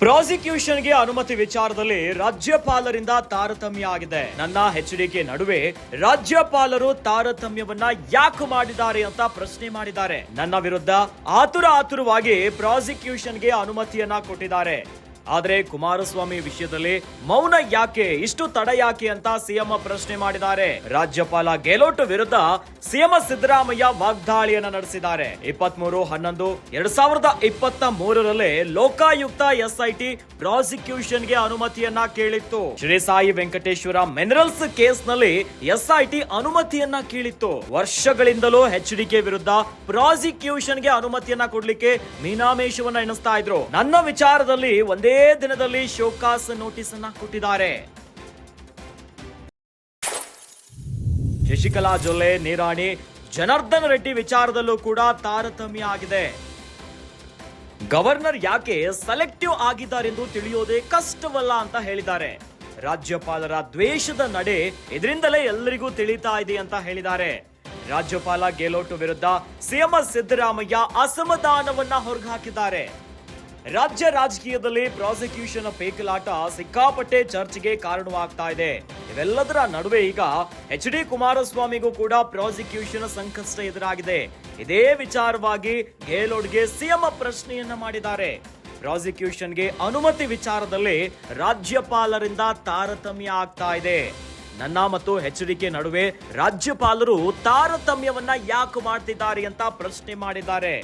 ಪ್ರಾಸಿಕ್ಯೂಷನ್ಗೆ ಅನುಮತಿ ವಿಚಾರದಲ್ಲಿ ರಾಜ್ಯಪಾಲರಿಂದ ತಾರತಮ್ಯ ಆಗಿದೆ. ನನ್ನ ಎಚ್ಡಿಕೆ ನಡುವೆ ರಾಜ್ಯಪಾಲರು ತಾರತಮ್ಯವನ್ನ ಯಾಕೆ ಮಾಡಿದ್ದಾರೆ ಅಂತ ಪ್ರಶ್ನೆ ಮಾಡಿದ್ದಾರೆ. ನನ್ನ ವಿರುದ್ಧ ಆತುರ ಆತುರವಾಗಿ ಪ್ರಾಸಿಕ್ಯೂಷನ್ಗೆ ಅನುಮತಿಯನ್ನ ಕೊಟ್ಟಿದ್ದಾರೆ. ಆದ್ರೆ ಕುಮಾರಸ್ವಾಮಿ ವಿಷಯದಲ್ಲಿ ಮೌನ ಯಾಕೆ? ಇಷ್ಟು ತಡ ಯಾಕೆ ಅಂತ ಸಿಎಂ ಪ್ರಶ್ನೆ ಮಾಡಿದ್ದಾರೆ. ರಾಜ್ಯಪಾಲ ಗೆಹ್ಲೋಟ್ ವಿರುದ್ಧ ಸಿಎಂ ಸಿದ್ದರಾಮಯ್ಯ ವಾಗ್ದಾಳಿಯನ್ನ ನಡೆಸಿದ್ದಾರೆ. ಇಪ್ಪತ್ಮೂರು, ಹನ್ನೊಂದು, ಎರಡ್ ಸಾವಿರದ ಇಪ್ಪತ್ತ ಮೂರರಲ್ಲಿ ಲೋಕಾಯುಕ್ತ ಎಸ್ಐಟಿ ಪ್ರಾಸಿಕ್ಯೂಷನ್ಗೆ ಅನುಮತಿಯನ್ನ ಕೇಳಿತ್ತು. ಶ್ರೀ ಸಾಯಿ ವೆಂಕಟೇಶ್ವರ ಮಿನರಲ್ಸ್ ಕೇಸ್ನಲ್ಲಿ ಎಸ್ಐಟಿ ಅನುಮತಿಯನ್ನ ಕೇಳಿತ್ತು. ವರ್ಷಗಳಿಂದಲೂ ಎಚ್ಡಿಕೆ ವಿರುದ್ಧ ಪ್ರಾಸಿಕ್ಯೂಷನ್ಗೆ ಅನುಮತಿಯನ್ನ ಕೊಡ್ಲಿಕ್ಕೆ ಮೀನಾಮೇಶವನ್ನ ಎಣಿಸ್ತಾ ಇದ್ರು. ನನ್ನ ವಿಚಾರದಲ್ಲಿ ಒಂದೇ ದಿನದಲ್ಲಿ ಶೋಕಾಸ್ ನೋಟಿಸ್ ಅನ್ನ ಕೊಟ್ಟಿದ್ದಾರೆ. ಶಶಿಕಲಾ ಜೊಲ್ಲೆ, ನೀರಾಣಿ, ಜನಾರ್ದನ್ ರೆಡ್ಡಿ ವಿಚಾರದಲ್ಲೂ ಕೂಡ ತಾರತಮ್ಯ ಆಗಿದೆ. ಗವರ್ನರ್ ಯಾಕೆ ಸೆಲೆಕ್ಟಿವ್ ಆಗಿದ್ದಾರೆಂದು ತಿಳಿಯೋದೇ ಕಷ್ಟವಲ್ಲ ಅಂತ ಹೇಳಿದ್ದಾರೆ. ರಾಜ್ಯಪಾಲರ ದ್ವೇಷದ ನಡೆ ಇದರಿಂದಲೇ ಎಲ್ಲರಿಗೂ ತಿಳಿತಾ ಇದೆ ಅಂತ ಹೇಳಿದ್ದಾರೆ. ರಾಜ್ಯಪಾಲ ಗೆಹ್ಲೋಟ್ ವಿರುದ್ಧ ಸಿಎಂ ಸಿದ್ದರಾಮಯ್ಯ ಅಸಮಾಧಾನವನ್ನ ಹೊರಗಾಕಿದ್ದಾರೆ ರಾಜ್ಯ ರಾಜಕೀಯದಲ್ಲಿ ಪ್ರಾಸಿಕ್ಯೂಷನ್ ಪೇಕಲಾಟ ಸಿಕ್ಕಾಪಟ್ಟೆ ಚರ್ಚೆಗೆ ಕಾರಣವಾಗ್ತಾ ಇದೆ. ಇವೆಲ್ಲದರ ನಡುವೆ ಈಗ ಎಚ್ ಡಿ ಕುಮಾರಸ್ವಾಮಿಗೂ ಕೂಡ ಪ್ರಾಸಿಕ್ಯೂಷನ್ ಸಂಕಷ್ಟ ಎದುರಾಗಿದೆ. ಇದೇ ವಿಚಾರವಾಗಿ ಗೆಹ್ಲೋಟ್ಗೆ ಸಿಎಂ ಪ್ರಶ್ನೆಯನ್ನ ಮಾಡಿದ್ದಾರೆ. ಪ್ರಾಸಿಕ್ಯೂಷನ್ಗೆ ಅನುಮತಿ ವಿಚಾರದಲ್ಲಿ ರಾಜ್ಯಪಾಲರಿಂದ ತಾರತಮ್ಯ ಆಗ್ತಾ ಇದೆ. ನನ್ನ ಮತ್ತು ಎಚ್ಡಿಕೆ ನಡುವೆ ರಾಜ್ಯಪಾಲರು ತಾರತಮ್ಯವನ್ನ ಯಾಕೆ ಮಾಡ್ತಿದ್ದಾರೆ ಅಂತ ಪ್ರಶ್ನೆ ಮಾಡಿದ್ದಾರೆ.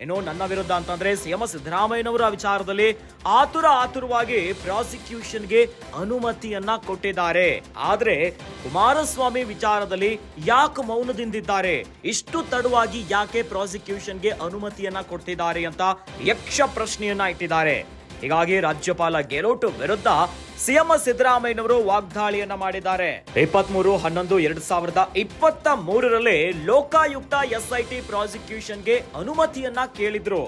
ಇನ್ನು ನನ್ನ ವಿರುದ್ಧ ಅಂತಂದ್ರೆ ಸಿಎಂ ಸಿದ್ದರಾಮಯ್ಯನವರ ವಿಚಾರದಲ್ಲಿ ಆತುರ ಆತುರವಾಗಿ ಪ್ರಾಸಿಕ್ಯೂಷನ್ಗೆ ಅನುಮತಿಯನ್ನ ಕೊಟ್ಟಿದ್ದಾರೆ. ಆದ್ರೆ ಕುಮಾರಸ್ವಾಮಿ ವಿಚಾರದಲ್ಲಿ ಯಾಕೆ ಮೌನದಿಂದಿದ್ದಾರೆ? ಇಷ್ಟು ತಡವಾಗಿ ಯಾಕೆ ಪ್ರಾಸಿಕ್ಯೂಷನ್ಗೆ ಅನುಮತಿಯನ್ನ ಕೊಡ್ತಿದ್ದಾರೆ ಅಂತ ಯಕ್ಷ ಪ್ರಶ್ನೆಯನ್ನ ಇಟ್ಟಿದ್ದಾರೆ. ಹೀಗಾಗಿ ರಾಜ್ಯಪಾಲ ಗೆಹ್ಲೋಟ್ ವಿರುದ್ಧ ಸಿಎಂ ಸಿದ್ದರಾಮಯ್ಯನವರು ವಾಗ್ದಾಳಿಯನ್ನ ಮಾಡಿದ್ದಾರೆ. ಇಪ್ಪತ್ಮೂರು, ಹನ್ನೊಂದು, ಎರಡ್ ಸಾವಿರದ ಇಪ್ಪತ್ತ ಮೂರರಲ್ಲಿ ಲೋಕಾಯುಕ್ತ ಎಸ್ಐಟಿ ಪ್ರಾಸಿಕ್ಯೂಷನ್ಗೆ ಅನುಮತಿಯನ್ನ ಕೇಳಿದ್ರು.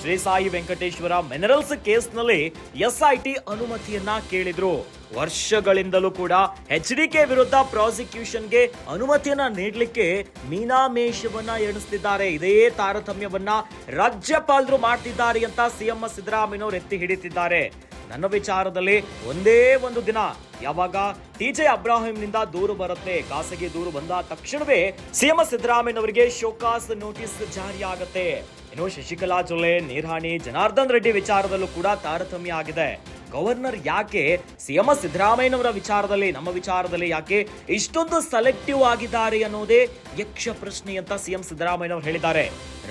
ಶ್ರೀ ಸಾಯಿ ವೆಂಕಟೇಶ್ವರ ಮಿನರಲ್ಸ್ ಕೇಸ್ನಲ್ಲಿ ಎಸ್ಐಟಿ ಅನುಮತಿಯನ್ನ ಕೇಳಿದ್ರು. ವರ್ಷಗಳಿಂದಲೂ ಕೂಡ ಎಚ್ ಡಿ ಕೆ ವಿರುದ್ಧ ಪ್ರಾಸಿಕ್ಯೂಷನ್ಗೆ ಅನುಮತಿಯನ್ನ ನೀಡಲಿಕ್ಕೆ ಮೀನಾಮೇಷವನ್ನ ಎಣಿಸ್ತಿದ್ದಾರೆ. ಇದೇ ತಾರತಮ್ಯವನ್ನ ರಾಜ್ಯಪಾಲರು ಮಾಡ್ತಿದ್ದಾರೆ ಅಂತ ಸಿಎಂ ಸಿದ್ದರಾಮಯ್ಯನವರು ಎತ್ತಿ ಹಿಡಿತಿದ್ದಾರೆ. ನನ್ನ ವಿಚಾರದಲ್ಲಿ ಒಂದೇ ಒಂದು ದಿನ. ಯಾವಾಗ ಟಿ ಜೆ ಅಬ್ರಾಹಿಂನಿಂದ ದೂರು ಬರುತ್ತೆ, ಖಾಸಗಿ ದೂರು ಬಂದ ತಕ್ಷಣವೇ ಸಿಎಂ ಸಿದ್ದರಾಮಯ್ಯನವರಿಗೆ ಶೋಕಾಸ್ ನೋಟಿಸ್ ಜಾರಿಯಾಗುತ್ತೆ. ಇನ್ನು ಶಶಿಕಲಾ ಜೊಲ್ಲೆ, ನೀರ್ಹಾಣಿ, ಜನಾರ್ದನ್ ರೆಡ್ಡಿ ವಿಚಾರದಲ್ಲೂ ಕೂಡ ತಾರತಮ್ಯ ಆಗಿದೆ. ಗವರ್ನರ್ ಯಾಕೆ ಸಿಎಂ ಸಿದ್ದರಾಮಯ್ಯನವರ ವಿಚಾರದಲ್ಲಿ, ನಮ್ಮ ವಿಚಾರದಲ್ಲಿ ಯಾಕೆ ಇಷ್ಟೊಂದು ಸೆಲೆಕ್ಟಿವ್ ಆಗಿದ್ದಾರೆ ಅನ್ನೋದೇ ಯಕ್ಷ ಪ್ರಶ್ನೆ ಅಂತ ಸಿಎಂ ಸಿದ್ದರಾಮಯ್ಯನವರು ಹೇಳಿದ್ದಾರೆ.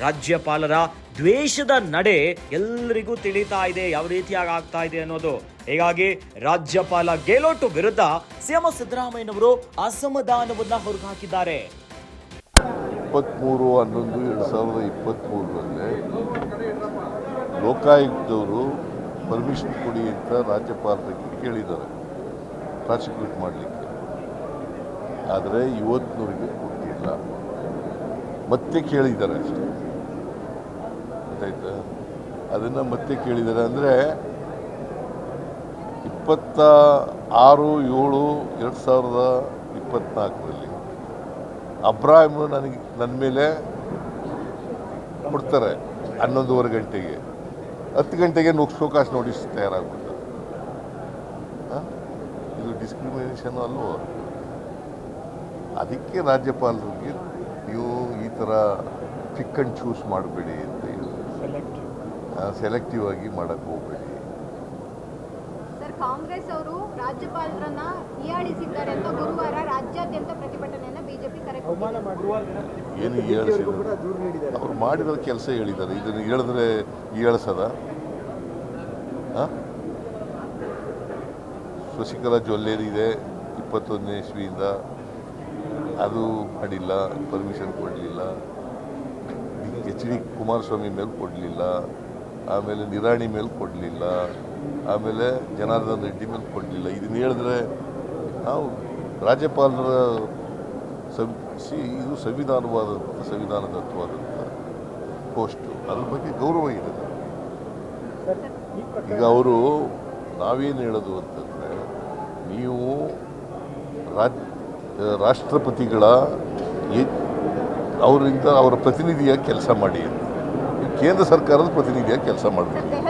ರಾಜ್ಯಪಾಲರ ದ್ವೇಷದ ನಡೆ ಎಲ್ಲರಿಗೂ ತಿಳಿತಾ ಇದೆ, ಯಾವ ರೀತಿಯಾಗಿ ಆಗ್ತಾ ಇದೆ ಅನ್ನೋದು. ಹೀಗಾಗಿ ರಾಜ್ಯಪಾಲ ಗೆಲೋಟು ವಿರುದ್ಧ ಸಿಎಂ ಸಿದ್ದರಾಮಯ್ಯನವರು ಅಸಮಾಧಾನವನ್ನ ಹೊರಗಾಕಿದ್ದಾರೆ ಇಪ್ಪತ್ತ್ಮೂರು ಹನ್ನೊಂದು, ಎರಡು ಸಾವಿರದ ಇಪ್ಪತ್ತ್ಮೂರರಲ್ಲೇ ಲೋಕಾಯುಕ್ತವರು ಪರ್ಮಿಷನ್ ಕೊಡಿ ಅಂತ ರಾಜ್ಯಪಾಲರಿಗೆ ಕೇಳಿದ್ದಾರೆ. ಪ್ರಾಸಿಕ್ಯೂಟ್ ಮಾಡಲಿಕ್ಕೆ. ಆದರೆ ಇವತ್ತಿನವರಿಗೆ ಕೊಟ್ಟಿಲ್ಲ ಮತ್ತೆ ಕೇಳಿದ್ದಾರೆ ಅಷ್ಟೇ. ಗೊತ್ತಾಯ್ತಾ? ಅದನ್ನು ಮತ್ತೆ ಕೇಳಿದ್ದಾರೆ ಅಂದರೆ ಇಪ್ಪತ್ತ ಆರು, ಏಳು, ಎರಡು ಸಾವಿರದ ಇಪ್ಪತ್ತ್ನಾಲ್ಕರಲ್ಲಿ ಅಬ್ರಾಹಿಮ್ ನನಗೆ, ನನ್ನ ಮೇಲೆ ಕೊಡ್ತಾರೆ ಹನ್ನೊಂದುವರೆ ಗಂಟೆಗೆ. ಹತ್ತು ಗಂಟೆಗೆ ನುಗ್ ಶೋಕಾಸ್ ನೋಟಿಸ್ ತಯಾರಾಗ್ಬಿಟ್ಟು ಇದು ಡಿಸ್ಕ್ರಿಮಿನೇಷನ್ ಅಲ್ವೋ? ಅದಕ್ಕೆ ರಾಜ್ಯಪಾಲರಿಗೆ ನೀವು ಈ ಥರ ಪಿಕ್ ಆ್ಯಂಡ್ ಚೂಸ್ ಮಾಡಬೇಡಿ ಅಂತ ಸೆಲೆಕ್ಟಿವ್ ಆಗಿ ಮಾಡಕ್ಕೆ ಹೋಗಬೇಡಿ. ಸರ್ ಕಾಂಗ್ರೆಸ್ ಅವರು ರಾಜ್ಯಪಾಲರನ್ನ ಹೀಯಾಳಿಸಿದ್ದಾರೆ ಅಂತ ಗುರುವಾರ ರಾಜ್ಯಾದ್ಯಂತ ಕೊಟ್ಟಿದೆ. ಏನು ಹೇಳಿಸಿದ್ರು ಅವ್ರು ಮಾಡಿರೋ ಕೆಲಸ ಹೇಳಿದ್ದಾರೆ. ಇದನ್ನು ಹೇಳಿದ್ರೆ ಹೇಳಿಸದ ಶಶಿಕಲಾ ಇದೆ ಇಪ್ಪತ್ತೊಂದನೇ ಇಸ್ವಿಯಿಂದ. ಅದು ಮಾಡಿಲ್ಲ ಪರ್ಮಿಷನ್ ಕೊಡಲಿಲ್ಲ. ಎಚ್ ಡಿ ಕುಮಾರಸ್ವಾಮಿ ಮೇಲೆ ಕೊಡಲಿಲ್ಲ. ಆಮೇಲೆ ನಿರಾಣಿ ಮೇಲೆ ಕೊಡಲಿಲ್ಲ. ಆಮೇಲೆ ಜನಾರ್ದನ್ ರೆಡ್ಡಿ ಮೇಲೆ ಕೊಡಲಿಲ್ಲ. ಇದನ್ನು ಹೇಳಿದ್ರೆ ನಾವು ರಾಜ್ಯಪಾಲರ ಸಂ ಸಿ, ಇದು ಸಂವಿಧಾನವಾದಂಥ ಸಂವಿಧಾನದತ್ವವಾದಂಥ ಪೋಸ್ಟು. ಅದ್ರ ಬಗ್ಗೆ ಗೌರವ ಇದೆ. ಈಗ ಅವರು ನಾವೇನು ಹೇಳೋದು ಅಂತಂದರೆ, ನೀವು ರಾಷ್ಟ್ರಪತಿಗಳ ಅವರಿಂದ ಅವರ ಪ್ರತಿನಿಧಿಯಾಗಿ ಕೆಲಸ ಮಾಡಿ ಕೇಂದ್ರ ಸರ್ಕಾರದ ಪ್ರತಿನಿಧಿಯಾಗಿ ಕೆಲಸ ಮಾಡಬೇಕು